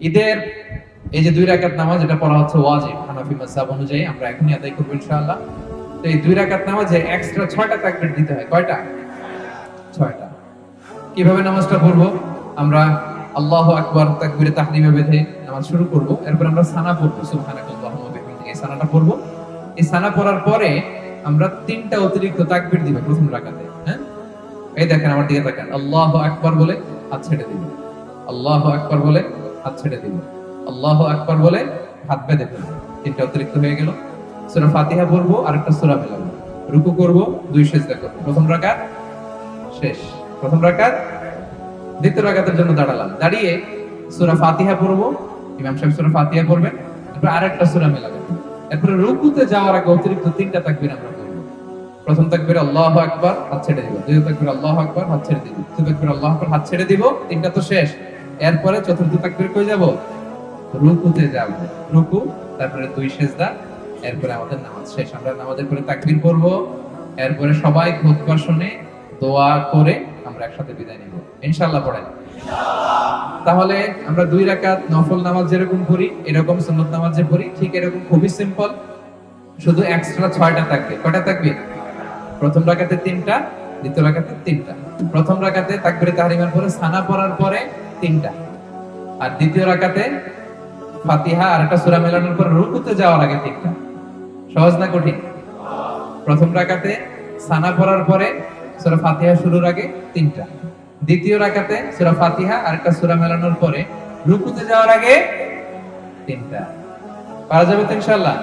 ঈদের এই যে দুই রাকাত নামাজ, এটা পড়া হচ্ছে ওয়াজিব, হানাফি মাযহাব অনুযায়ী। আমরা এখনই আদায় করব ইনশাআল্লাহ। তো এই দুই রাকাত নামাজে এক্সট্রা ছয়টা তাকবীর দিতে হয়। কয়টা? ছয়টা। কীভাবে নামাজটা পড়ব? আমরা আল্লাহু আকবার তাকবীরে তাহরিমে বেঁধে নামাজ শুরু করব। এরপর আমরা সানা পড়ব সুবহানাকাল্লাহুম্মা ওয়া বিহামদিকা এই সানাটা পড়ব। এই সানা পড়ার পরে আমরা তিনটা অতিরিক্ত তাকবীর দিব প্রথম রাকাতে হ্যাঁ? এই দেখেন আমার দিকে তাকান। আল্লাহু আকবার বলে হাত ছেড়ে দিব। আল্লাহু আকবার বলে হাত ছেড়ে দিব আল্লাহু আকবার বলে, হাত বেঁধে ফেলব তিনটা অতিরিক্ত হয়ে গেল। সূরা ফাতিহা পড়ব আর একটা সূরা মেলাবো। রুকু করব, দুই সেজদা করব। প্রথম রাকাত শেষ। প্রথম রাকাত, দ্বিতীয় রাকাতের জন্য দাঁড়ালাম। দাঁড়িয়ে সূরা ফাতিহা পড়ব, ইমাম সাহেব সূরা ফাতিহা পড়বেন তারপর আরেকটা সূরা মেলাবেন এরপরে রুকুতে যাওয়ার আগে অতিরিক্ত তিনটা তাকবীর আমরা করব প্রথম তাকবীর, আল্লাহু আকবার হাত ছেড়ে দিব দ্বিতীয় তাকবীর, আল্লাহু আকবার হাত ছেড়ে দিব তৃতীয় তাকবীর, আল্লাহু আকবার হাত ছেড়ে দিব। তিনটা তো শেষ। এরপরে চতুর্থ তাকবীর কই যাব? রুকুতে যাব। রুকু তারপরে দুই সেজদা এরপরে আমাদের নামাজ শেষ। আমরা নামাজের পরে তাকবীর পড়ব। এরপরে সবাই খুতবা শুনে দোয়া করে আমরা একসাথে বিদায় নিব। ইনশাআল্লাহ পড়েন। তাহলে আমরা দুই রাকাত নফল নামাজ যেরকম পড়ি এরকম সুন্নত নামাজ যে পড়ি ঠিক এরকম খুবই সিম্পল শুধু এক্সট্রা ছয়টা থাকবে কয়টা থাকবে প্রথম রাকাতে তিনটা দ্বিতীয় রাকাতে তিনটা। প্রথম রাকাতে তাকবিরে তাহরিমার পরে সানা পড়ার পরে তিনটা। আর দ্বিতীয় রাকাতে ফাতিহা আর একটা সূরা মেলানোর পর রুকুতে যাওয়ার আগে তিনটা। সহজ না কঠিন? প্রথম রাকাতে সানা পড়ার পরে সূরা ফাতিহা শুরুর আগে তিনটা। দ্বিতীয় রাকাতে সূরা ফাতিহা আর একটা সূরা মেলানোর পরে রুকুতে যাওয়ার আগে তিনটা। পারা যাবে তো ইনশাআল্লাহ?